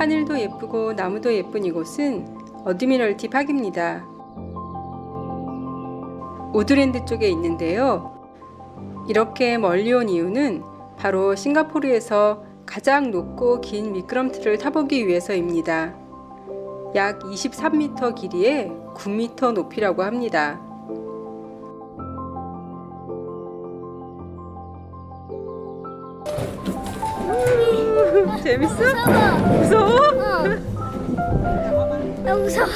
하늘도 예쁘고 나무도 예쁜 이곳은 어드미럴티 파크입니다. 우드랜드 쪽에 있는데요. 이렇게 멀리 온 이유는 바로 싱가포르에서 가장 높고 긴 미끄럼틀을 타보기 위해서입니다. 약 23m 길이에 9m 높이라고 합니다. 재밌어? 무서워? 어. 나 무서워.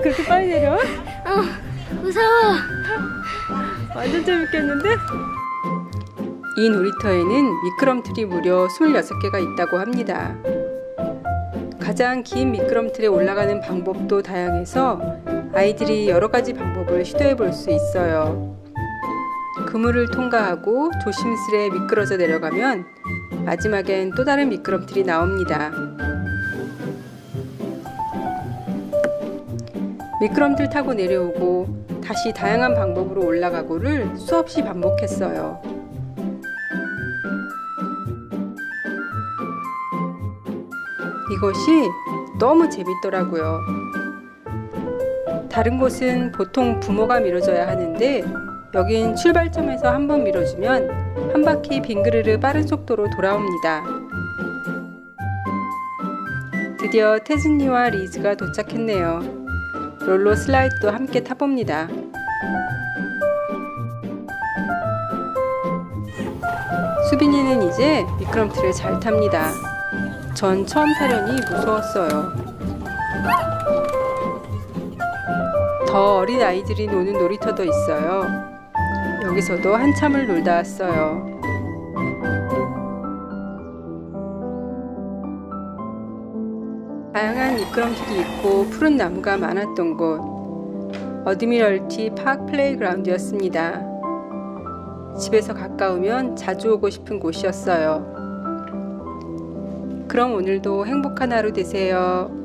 그렇게 빨리 내려와? 어, 무서워. 완전 재밌겠는데? 이 놀이터에는 미끄럼틀이 무려 26개가 있다고 합니다. 가장 긴 미끄럼틀에 올라가는 방법도 다양해서 아이들이 여러 가지 방법을 시도해 볼 수 있어요. 그물을 통과하고 조심스레 미끄러져 내려가면 마지막엔 또 다른 미끄럼틀이 나옵니다. 미끄럼틀 타고 내려오고 다시 다양한 방법으로 올라가고를 수없이 반복했어요. 이것이 너무 재밌더라고요. 다른 곳은 보통 부모가 밀어줘야 하는데 여긴 출발점에서 한번 밀어주면 한 바퀴 빙그르르 빠른 속도로 돌아옵니다. 드디어 태진이와 리즈가 도착했네요. 롤러 슬라이드도 함께 타봅니다. 수빈이는 이제 미끄럼틀을 잘 탑니다. 전 처음 타려니 무서웠어요. 더 어린 아이들이 노는 놀이터도 있어요. 여기서도 한참을 놀다 왔어요. 다양한 미끄럼틀이 있고 푸른 나무가 많았던 곳 어드미럴티 파크 플레이그라운드였습니다. 집에서 가까우면 자주 오고 싶은 곳이었어요. 그럼 오늘도 행복한 하루 되세요.